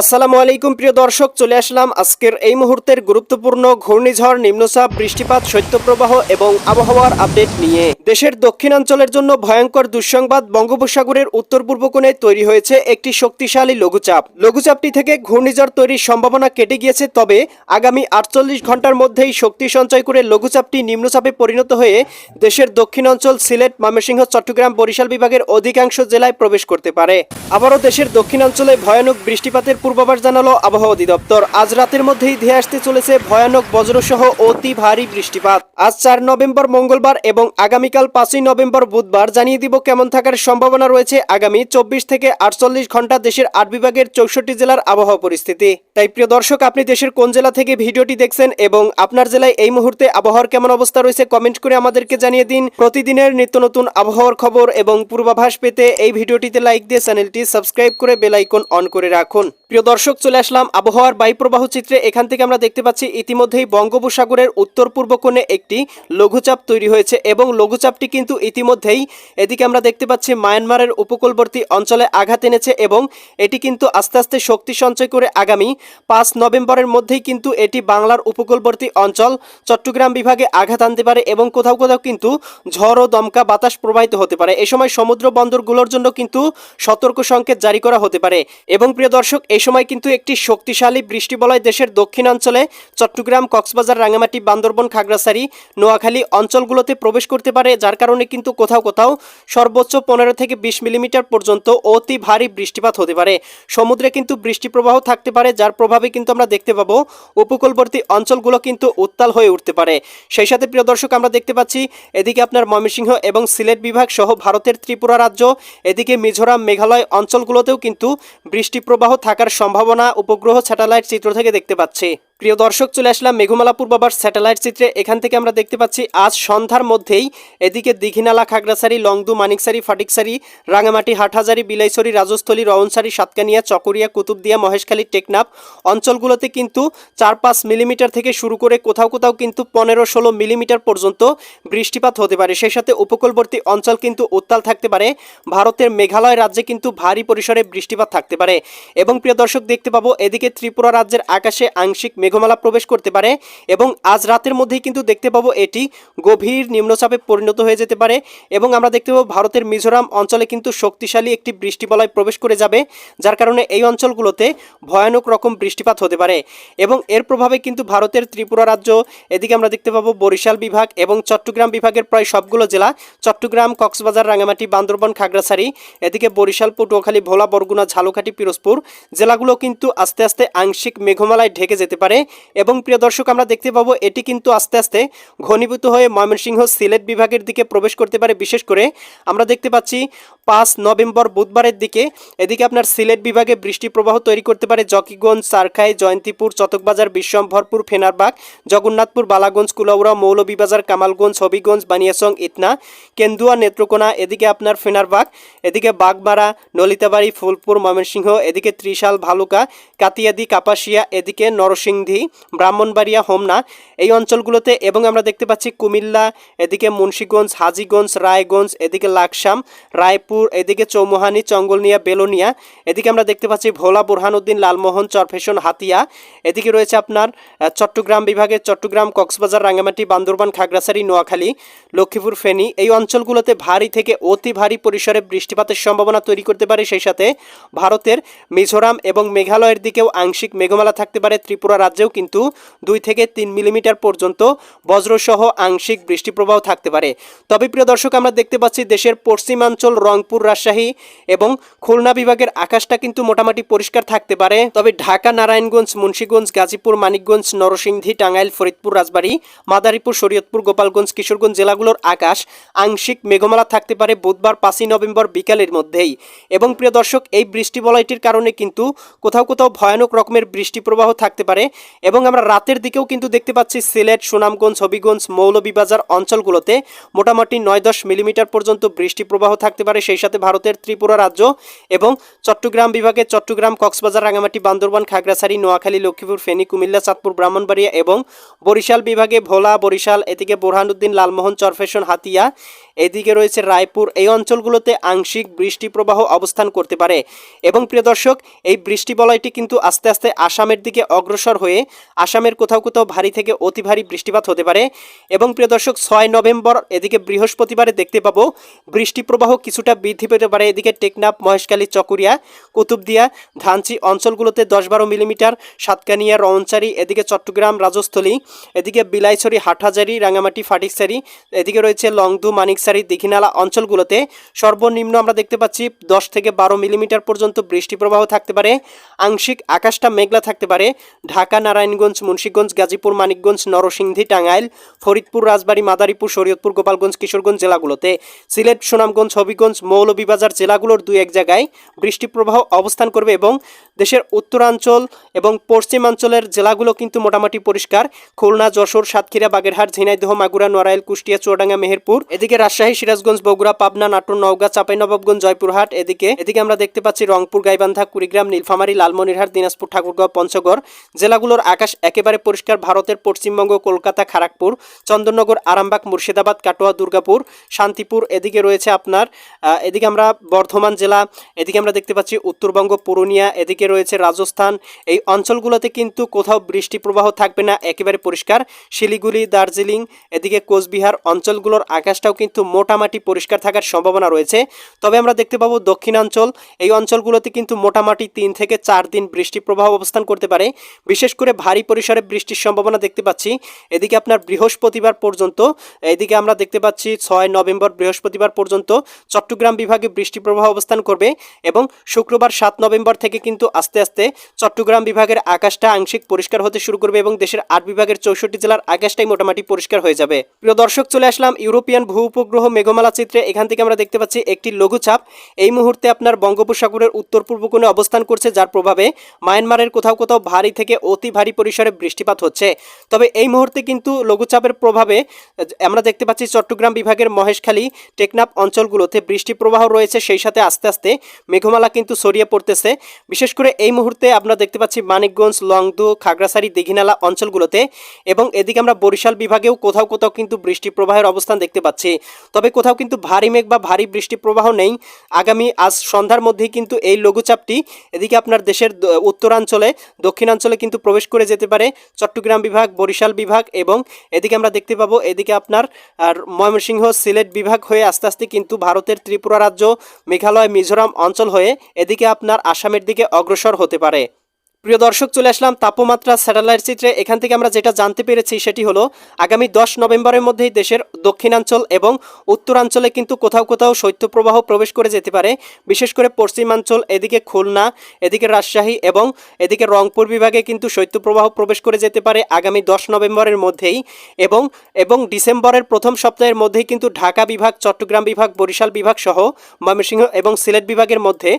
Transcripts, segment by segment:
আসসালামু আলাইকুম, প্রিয় দর্শক, চলে আসলাম আজকের এই মুহূর্তের গুরুত্বপূর্ণ ঘূর্ণিঝড়, নিম্নচাপ, বৃষ্টিপাত, শৈত্যপ্রবাহ এবং আবহাওয়ার আপডেট নিয়ে। দেশের দক্ষিণাঞ্চলের জন্য ভয়ঙ্কর দুঃসংবাদ বঙ্গোপসাগরের উত্তর পূর্ব কোণে তৈরি হয়েছে একটি শক্তিশালী লঘুচাপ। লঘুচাপটি থেকে ঘূর্ণিঝড় তৈরির সম্ভাবনা কেটে গিয়েছে, তবে আগামী আটচল্লিশ ঘণ্টার মধ্যেই শক্তি সঞ্চয় করে লঘুচাপটি নিম্নচাপে পরিণত হয়ে দেশের দক্ষিণাঞ্চল, সিলেট, ময়মনসিংহ, চট্টগ্রাম, বরিশাল বিভাগের অধিকাংশ জেলায় প্রবেশ করতে পারে। আবারও দেশের দক্ষিণাঞ্চলে ভয়ানক বৃষ্টিপাতের পূর্বাভাস জানালো আবহাওয়া অধিদপ্তর। আজ রাতের মধ্যেই ধেয়ে আসতে চলেছে ভয়ানক বজ্রসহ অতি ভারী বৃষ্টিপাত। আজ চার নভেম্বর মঙ্গলবার এবং আগামীকাল পাঁচই নভেম্বর বুধবার জানিয়ে দিব কেমন থাকার সম্ভাবনা রয়েছে আগামী চব্বিশ থেকে আটচল্লিশ ঘণ্টা দেশের আট বিভাগের চৌষট্টি জেলার আবহাওয়া পরিস্থিতি। তাই প্রিয় দর্শক, আপনি দেশের কোন জেলা থেকে ভিডিওটি দেখছেন এবং আপনার জেলায় এই মুহূর্তে আবহাওয়ার কেমন অবস্থা রয়েছে কমেন্ট করে আমাদেরকে জানিয়ে দিন। প্রতিদিনের নিত্য নতুন আবহাওয়ার খবর এবং পূর্বাভাস পেতে এই ভিডিওটিতে লাইক দিয়ে চ্যানেলটি সাবস্ক্রাইব করে বেলাইকন অন করে রাখুন। প্রিয় দর্শক, চলে আসলাম আবহাওয়ার বায়ুপ্রবাহ চিত্রে। এখান থেকে আমরা দেখতে পাচ্ছি, ইতিমধ্যেই বঙ্গোপসাগরের উত্তর পূর্ব কোণে একটি লঘুচাপ তৈরি হয়েছে এবং লঘুচাপটি কিন্তু ইতিমধ্যেই এদিকে আমরা দেখতে পাচ্ছি, মায়ানমারের উপকূলবর্তী অঞ্চলে আঘাত এনেছে এবং এটি কিন্তু আস্তে আস্তে শক্তি সঞ্চয় করে আগামী পাঁচ নভেম্বরের মধ্যেই কিন্তু এটি বাংলার উপকূলবর্তী অঞ্চল চট্টগ্রাম বিভাগে আঘাত আনতে পারে এবং কোথাও কোথাও কিন্তু ঝড় ও দমকা বাতাস প্রবাহিত হতে পারে। এ সময় সমুদ্র বন্দরগুলোর জন্য কিন্তু সতর্ক সংকেত জারি করা হতে পারে। এবং প্রিয় দর্শক এই সময় কিন্তু একটি শক্তিশালী বৃষ্টিবলয় দেশের দক্ষিণাঞ্চলে চট্টগ্রাম, কক্সবাজার রাঙামাটি বান্দরবন, খাগড়াছড়ি, নোয়াখালী অঞ্চলগুলোতে প্রবেশ করতে পারে, যার কারণে কিন্তু কোথাও কোথাও সর্বোচ্চ পনেরো থেকে বিশ মিলিমিটার পর্যন্ত অতি ভারী বৃষ্টিপাত হতে পারে। সমুদ্রে কিন্তু বৃষ্টি প্রবাহ থাকতে পারে, যার প্রভাবে কিন্তু আমরা দেখতে পাবো উপকূলবর্তী অঞ্চলগুলো কিন্তু উত্তাল হয়ে উঠতে পারে। সেই সাথে, প্রিয় দর্শক, আমরা দেখতে পাচ্ছি এদিকে আপনার ময়মনসিংহ এবং সিলেট বিভাগ সহ ভারতের ত্রিপুরা রাজ্য, এদিকে মিজোরাম, মেঘালয় অঞ্চলগুলোতেও কিন্তু বৃষ্টি প্রবাহ থাকার সম্ভাবনা উপগ্রহ স্যাটেলাইট চিত্র থেকে দেখতে পাচ্ছি। প্রিয় দর্শক, চলে আসলাম মেঘমালা পূর্বাবার স্যাটেলাইট চিত্রে। এখান থেকে আমরা দেখতে পাচ্ছি, আজ সন্ধ্যার মধ্যেই এদিকে দীঘিনালা, খাগড়াছড়ি, লংদু, মানিকসারি, ফাটিকসারি, রাঙামাটি, হাটহাজারি, বিলাইছড়ি, রাজস্থলী রওনসারি সাতকানিয়া, চকরিয়া, কুতুবদিয়া, মহেশখালী, টেকনাফ অঞ্চলগুলোতে কিন্তু চার পাঁচ মিলিমিটার থেকে শুরু করে কোথাও কোথাও কিন্তু পনেরো ষোলো মিলিমিটার পর্যন্ত বৃষ্টিপাত হতে পারে। সেই সাথে উপকূলবর্তী অঞ্চল কিন্তু উত্তাল থাকতে পারে। ভারতের মেঘালয় রাজ্যে কিন্তু ভারী পরিসরে বৃষ্টিপাত থাকতে পারে। এবং প্রিয় দর্শক, দেখতে পাবো, এদিকে ত্রিপুরা রাজ্যের আকাশে আংশিক মেঘমালা প্রবেশ করতে পারে এবং আজ রাতের মধ্যেই কিন্তু দেখতে পাবো এটি গভীর নিম্নচাপে পরিণত হয়ে যেতে পারে এবং আমরা দেখতে পাবো ভারতের মিজোরাম অঞ্চলে কিন্তু শক্তিশালী একটি বৃষ্টিবলয় প্রবেশ করে যাবে, যার কারণে এই অঞ্চলগুলোতে ভয়ানক রকম বৃষ্টিপাত হতে পারে এবং এর প্রভাবে কিন্তু ভারতের ত্রিপুরা রাজ্য, এদিকে আমরা দেখতে পাবো বরিশাল বিভাগ এবং চট্টগ্রাম বিভাগের প্রায় সবগুলো জেলা, চট্টগ্রাম, কক্সবাজার রাঙামাটি বান্দরবন, খাগড়াছড়ি, এদিকে বরিশাল, পটুয়াখালী, ভোলা, বরগুনা, ঝালকাঠি, পিরোজপুর জেলাগুলো কিন্তু আস্তে আস্তে আংশিক মেঘমালায় ঢেকে যেতে পারে এবং প্রিয় দর্শক, আমরা দেখতে পাবো এটি কিন্তু আস্তে আস্তে ঘনীভূত হয়ে ময়মনসিংহ সিলেট বিভাগের দিকে প্রবেশ করতে পারে। বিশেষ করে আমরা দেখতে পাচ্ছি পাঁচ নভেম্বর বুধবারের দিকে এদিকে আপনার সিলেট বিভাগে বৃষ্টি প্রবাহ তৈরি করতে পারে। জকিগঞ্জ, সারখাই, জয়ন্তীপুর, চতকবাজার, বিশ্বম্ভরপুর, ফেনারবাগ, জগন্নাথপুর, বালাগঞ্জ, কুলাউড়া, মৌলভীবাজার, কামালগঞ্জ, হবিগঞ্জ বানিয়াসং ইতনা, কেন্দুয়া, নেত্রকোনা, এদিকে আপনার ফেনারবাগ, এদিকে বাগমারা, নলিতাবাড়ি, ফুলপুর, ময়মনসিংহ, এদিকে ত্রিশাল, ভালুকা, কাতিয়াদি, কাপাসিয়া, এদিকে নরসিংদী ব্রাহ্মণবাড়িয়া, হোমনা, এই অঞ্চলগুলোতে এবং আমরা দেখতে পাচ্ছি কুমিল্লা, এদিকে মুন্সীগঞ্জ, হাজিগঞ্জ, রায়গঞ্জ, এদিকে লাকসাম, রায়পুর, এদিকে চৌমোহানি, চঙ্গলনিয়া, বেলোনিয়া, এদিকে আমরা দেখতে পাচ্ছি ভোলা, বুরহানুদ্দিন, লালমোহন, চরফেশন, হাতিয়া, এদিকে রয়েছে আপনার চট্টগ্রাম বিভাগের চট্টগ্রাম, কক্সবাজার, রাঙ্গামাটি, বান্দরবান, খাগড়াছড়ি, নোয়াখালী, লক্ষ্মীপুর, ফেনী, এই অঞ্চলগুলোতে ভারী থেকে অতি ভারী পরিসরে বৃষ্টিপাতের সম্ভাবনা তৈরি করতে পারে। সেই সাথে ভারতের মিজোরাম এবং মেঘালয়ের দিকেও আংশিক মেঘমালা থাকতে পারে। ত্রিপুরা রাজ্যেও কিন্তু দুই থেকে তিন মিলিমিটার পর্যন্ত বজ্রসহ আংশিক বৃষ্টি প্রবাহ থাকতে পারে। তবে প্রিয় দর্শক, আমরা দেখতে পাচ্ছি দেশের পশ্চিমাঞ্চল রংপুর, রাজশাহী এবং খুলনা বিভাগের আকাশটা কিন্তু মোটামুটি পরিষ্কার থাকতে পারে। তবে ঢাকা, নারায়ণগঞ্জ, মুন্সীগঞ্জ, গাজীপুর, মানিকগঞ্জ, নরসিংদী, টাঙ্গাইল, ফরিদপুর, রাজবাড়ী, মাদারীপুর, শরীয়তপুর, গোপালগঞ্জ, কিশোরগঞ্জ জেলাগুলোর আকাশ আংশিক মেঘমালা থাকতে পারে বুধবার পাঁচই নভেম্বর বিকালের মধ্যেই। এবং প্রিয় দর্শক, এই বৃষ্টি বলয়টির কারণে কিন্তু কোথাও কোথাও ভয়ানক রকমের বৃষ্টি প্রবাহ থাকতে পারে। এবং আমরা রাতের দিকেও কিন্তু দেখতে পাচ্ছি সিলেট, সুনামগঞ্জ, হবিগঞ্জ, মৌলভীবাজার অঞ্চলগুলোতে মোটামুটি নয় দশ মিলিমিটার পর্যন্ত বৃষ্টি প্রবাহ থাকতে পারে, সেই সাথে ভারতের ত্রিপুরা রাজ্য এবং চট্টগ্রাম বিভাগে চট্টগ্রাম, কক্সবাজার রাঙামাটি বান্দরবান, খাগড়াছড়ি, নোয়াখালী, লক্ষ্মীপুর, ফেনী, কুমিল্লা, চাঁদপুর, ব্রাহ্মণবাড়িয়া এবং বরিশাল বিভাগে ভোলা, বরিশাল, এদিকে বোরহানুদ্দিন, লালমোহন, চরফেশন, হাতিয়া, এদিকে রয়েছে রায়পুর। এই অঞ্চলগুলোতে আংশিক বৃষ্টি প্রবাহ অবস্থান করতে পারে। এবং প্রিয় দর্শক, এই বৃষ্টি বলয়টি কিন্তু আস্তে আস্তে আসামের দিকে অগ্রসর হয়ে আসামের কোথাও কোথাও ভারী থেকে অতি ভারী বৃষ্টিপাত হতে পারে। এবং প্রিয় দর্শক, ছয় নভেম্বর এদিকে বৃহস্পতিবারে দেখতে পাবো বৃষ্টি প্রবাহ কিছুটা বৃদ্ধি পেতে পারে। এদিকে টেকনাফ, মহেশখালী, চকুরিয়া, কুতুবদিয়া, ধানচি অঞ্চলগুলোতে দশ বারো মিলিমিটার, সাতকানিয়া, রওনচারি, এদিকে চট্টগ্রাম, রাজস্থলী, এদিকে বিলাইছড়ি, হাটহাজারি রাঙামাটি ফাটিকসারি এদিকে রয়েছে লংদু মানিকসারি দীঘিনালা অঞ্চলগুলোতে সর্বনিম্ন আমরা দেখতে পাচ্ছি দশ থেকে বারো মিলিমিটার পর্যন্ত বৃষ্টি প্রবাহ থাকতে পারে। আংশিক আকাশটা মেঘলা থাকতে পারে। ঢাকা নারায়ণগঞ্জ, মুন্সীগঞ্জ, গাজীপুর, মানিকগঞ্জ, নরসিংদী, টাঙ্গাইল, ফরিদপুর, রাজবাড়ী, মাদারীপুর, শরীয়তপুর, গোপালগঞ্জ, কিশোরগঞ্জ জেলাগুলোতে। সিলেট, সুনামগঞ্জ, হবিগঞ্জ, মৌলভীবাজার জেলাগুলোর দুই এক জায়গায় বৃষ্টি প্রবাহ অবস্থান করবে এবং দেশের উত্তরাঞ্চল এবং পশ্চিমাঞ্চলের জেলাগুলো কিন্তু মোটামুটি পরিষ্কার। খুলনা, যশোর, সাতক্ষীরা, বাগেরহাট, ঝিনাইদহ, মাগুরা, নড়াইল, কুষ্টিয়া, চুয়াডাঙ্গা, মেহেরপুর। এদিকে রাজশাহী, সিরাজগঞ্জ, বগুড়া, পাবনা, নাটোর, নওগাঁ চাঁপাইনবাবগঞ্জ জয়পুরহাট। এদিকে এদিকে আমরা দেখতে পাচ্ছি রংপুর, গাইবান্ধা, কুড়িগ্রাম, নীলফামারী, লালমনিরহাট, দিনাজপুর, ঠাকুরগাঁও, পঞ্চগড় জেলাগুলোর আকাশ একেবারে পরিষ্কার। ভারতের পশ্চিমবঙ্গ, কলকাতা খড়গপুর চন্দননগর, আরামবাগ, মুর্শিদাবাদ, কাটোয়া, দুর্গাপুর, শান্তিপুর, এদিকে রয়েছে আপনার এদিকে আমরা বর্ধমান জেলা, এদিকে আমরা দেখতে পাচ্ছি উত্তরবঙ্গ, পুরুলিয়া, এদিকে রয়েছে রাজস্থান। এই অঞ্চলগুলোতে কিন্তু কোথাও বৃষ্টি প্রবাহ থাকবে না, একেবারে পরিষ্কার। শিলিগুড়ি, দার্জিলিং, এদিকে কোচবিহার অঞ্চলগুলোর আকাশটাও কিন্তু মোটামাটি পরিষ্কার থাকার সম্ভাবনা রয়েছে। তবে আমরা দেখতে পাবো দক্ষিণাঞ্চল। এই অঞ্চলগুলোতে কিন্তু মোটামুটি তিন থেকে চার দিন বৃষ্টি প্রবাহ অবস্থান করতে পারে। বিশেষ করে ভারী পরিসরে বৃষ্টির সম্ভাবনা দেখতে পাচ্ছি। এদিকে আপনার বৃহস্পতিবার পর্যন্ত, এদিকে আমরা দেখতে পাচ্ছি ছয় নভেম্বর বৃহস্পতিবার পর্যন্ত চট্টগ্রাম বিভাগে বৃষ্টি প্রবাহ অবস্থান করবে এবং শুক্রবার সাত নভেম্বর থেকে কিন্তু আস্তে আস্তে চট্টগ্রাম বিভাগের আকাশটা আংশিক পরিষ্কার হতে শুরু করবে এবং দেশের আট বিভাগের চৌষট্টি জেলার আকাশটাই মোটামুটি পরিষ্কার হয়ে যাবে। প্রিয় দর্শক, চলে আসলাম ইউরোপিয়ান ভূ উপগ্রহ মেঘমালা চিত্রে। এখান থেকে আমরা দেখতে পাচ্ছি একটি লঘুচাপ। এই মুহূর্তে আপনার বঙ্গোপসাগরের উত্তর পূর্ব কোণে অবস্থান করছে, যার প্রভাবে মায়ানমারের কোথাও কোথাও ভারী থেকে অতি ভারী পরিসরে বৃষ্টিপাত হচ্ছে। তবে এই মুহূর্তে কিন্তু লঘুচাপের প্রভাবে, আমরা দেখতে পাচ্ছি চট্টগ্রাম বিভাগের মহেশখালী, টেকনাফ অঞ্চলগুলোতে বৃষ্টি প্রবাহ রয়েছে, সেই সাথে আস্তে আস্তে মেঘমালা কিন্তু ছড়িয়ে পড়তেছে। বিশেষ করে এই মুহূর্তে আমরা দেখতে পাচ্ছি মানিকগঞ্জ, লংদু, খাগড়াছড়ি, দিঘিনালা অঞ্চলগুলোতে এবং এদিকে আমরা বরিশাল বিভাগেও কোথাও কোথাও কিন্তু বৃষ্টি প্রবাহের অবস্থান দেখতে পাচ্ছি। তবে কোথাও কিন্তু ভারী মেঘ বা ভারী বৃষ্টি প্রবাহ নেই। আগামী আজ সন্ধ্যার মধ্যেই কিন্তু এই লঘুচাপটি এদিকে আপনার দেশের উত্তরাঞ্চলে, দক্ষিণাঞ্চলে কিন্তু প্রবেশ করে যেতে পারে। চট্টগ্রাম বিভাগ, বরিশাল বিভাগ এবং এদিকে আমরা দেখতে পাবো, এদিকে আপনার, আর ময়মনসিংহ সিলেট বিভাগ হয়ে আস্তে আস্তে কিন্তু ভারতের ত্রিপুরা রাজ্য, মেঘালয়, মিজোরাম অঞ্চল হয়ে এদিকে আপনার আসামের দিকে অগ্রসর হতে পারে। প্রিয় দর্শক, চলে আসলাম তাপমাত্রা স্যাটেলাইট চিত্রে। এখান থেকে আমরা যেটা জানতে পেরেছি সেটি হলো, আগামী দশ নভেম্বরের মধ্যেই দেশের দক্ষিণাঞ্চল এবং উত্তরাঞ্চলে কিন্তু কোথাও কোথাও শৈত্যপ্রবাহ প্রবেশ করে যেতে পারে। বিশেষ করে পশ্চিমাঞ্চল, এদিকে খুলনা, এদিকে রাজশাহী এবং এদিকে রংপুর বিভাগে কিন্তু শৈত্যপ্রবাহ প্রবেশ করে যেতে পারে আগামী দশ নভেম্বরের মধ্যেই। এবং এবং ডিসেম্বরের প্রথম সপ্তাহের মধ্যেই কিন্তু ঢাকা বিভাগ, চট্টগ্রাম বিভাগ, বরিশাল বিভাগ সহ ময়মনসিংহ এবং সিলেট বিভাগের মধ্যে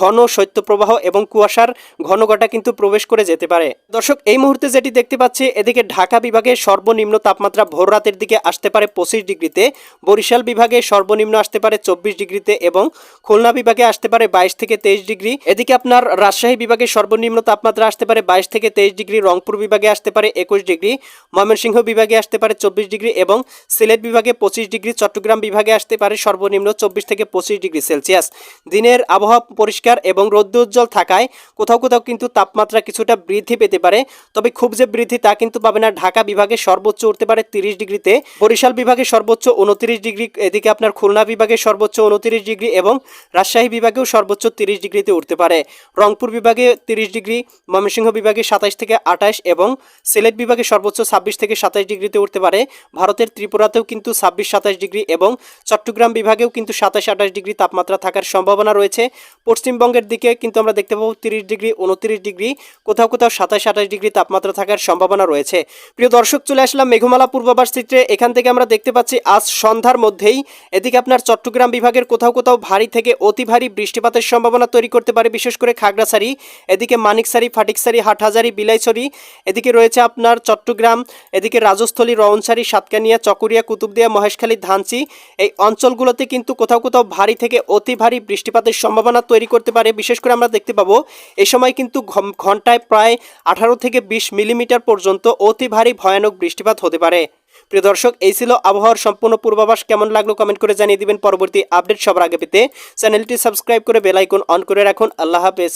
ঘন শৈত্যপ্রবাহ এবং কুয়াশার ঘনঘটা কিন্তু প্রবেশ করে যেতে পারে। দর্শক, এই মুহূর্তে যেটি দেখতে পাচ্ছি, এদিকে ঢাকা বিভাগে সর্বনিম্ন তাপমাত্রা ভোর রাতের দিকে আসতে পারে পঁচিশ ডিগ্রিতে, বরিশাল বিভাগে সর্বনিম্ন আসতে পারে চব্বিশ ডিগ্রিতে এবং খুলনা বিভাগে আসতে পারে বাইশ থেকে তেইশ ডিগ্রি। এদিকে আপনার রাজশাহী বিভাগে সর্বনিম্ন তাপমাত্রা আসতে পারে বাইশ থেকে তেইশ ডিগ্রি, রংপুর বিভাগে আসতে পারে একুশ ডিগ্রি, ময়মনসিংহ বিভাগে আসতে পারে চব্বিশ ডিগ্রি এবং সিলেট বিভাগে পঁচিশ ডিগ্রি, চট্টগ্রাম বিভাগে আসতে পারে সর্বনিম্ন চব্বিশ থেকে পঁচিশ ডিগ্রি সেলসিয়াস। দিনের আবহাওয়া পরিষ্কার এবং রৌদ্রোজ্জ্বল থাকায় কোথাও কোথাও কিন্তু তাপমাত্রা কিছুটা বৃদ্ধি পেতে পারে, তবে খুব যে বৃদ্ধি তা কিন্তু পাবে না। ঢাকা বিভাগে সর্বোচ্চ উঠতে পারে তিরিশ ডিগ্রিতে, বরিশাল বিভাগে সর্বোচ্চ উনত্রিশ ডিগ্রি, এদিকে আপনার খুলনা বিভাগে সর্বোচ্চ উনত্রিশ ডিগ্রি এবং রাজশাহী বিভাগেও সর্বোচ্চ তিরিশ ডিগ্রিতে উঠতে পারে। রংপুর বিভাগে তিরিশ ডিগ্রি, ময়মনসিংহ বিভাগে সাতাশ থেকে আঠাশ এবং সিলেট বিভাগে সর্বোচ্চ ছাব্বিশ থেকে সাতাশ ডিগ্রিতে উঠতে পারে। ভারতের ত্রিপুরাতেও কিন্তু ছাব্বিশ সাতাশ ডিগ্রি এবং চট্টগ্রাম বিভাগেও কিন্তু সাতাশ, আঠাশ ডিগ্রি তাপমাত্রা থাকার সম্ভাবনা রয়েছে। পশ্চিমবঙ্গের দিকে কিন্তু আমরা দেখতে পাবো তিরিশ ডিগ্রি, উনত্রিশ ডিগ্রি ডিগ্রি কোথাও কোথাও সাতাশ আঠাশ ডিগ্রি তাপমাত্রা থাকার সম্ভাবনা রয়েছে। প্রিয় দর্শক, চলে আসলাম মেঘমালা পূর্বাভাস চিত্রে। এখান থেকে আমরা দেখতে পাচ্ছি, আজ সন্ধ্যার মধ্যেই এদিকে আপনার চট্টগ্রাম বিভাগের কোথাও কোথাও ভারী থেকে অতি ভারী বৃষ্টিপাতের সম্ভাবনা তৈরি করতে পারে, বিশেষ করে খাগড়াছড়ি। এদিকে মানিকসারি ফাটিকসারি হাটহাজারি, বিলাইছড়ি। এদিকে রয়েছে আপনার চট্টগ্রাম, এদিকে রাজস্থলী রওনসারি সাতকানিয়া, চকরিয়া, কুতুবদিয়া, মহেশখালী, ধানচি। এই অঞ্চলগুলোতে কিন্তু কোথাও কোথাও ভারী থেকে অতি ভারী বৃষ্টিপাতের সম্ভাবনা তৈরি করতে পারে, বিশেষ করে আমরা দেখতে পাবো, এ সময় কিন্তু ঘন্টায় প্রায় আঠারো থেকে বিশ মিলিমিটার পর্যন্ত অতি ভারী ভয়ানক বৃষ্টিপাত হতে পারে। প্রিয় দর্শক, এই ছিল আবহাওয়ার সম্পূর্ণ পূর্বাভাস। কেমন লাগল কমেন্ট করে জানিয়ে দিবেন। পরবর্তী আপডেট সবার আগে পেতে চ্যানেলটি সাবস্ক্রাইব করে বেলাইকন অন করে রাখুন। আল্লাহ হাফেজ।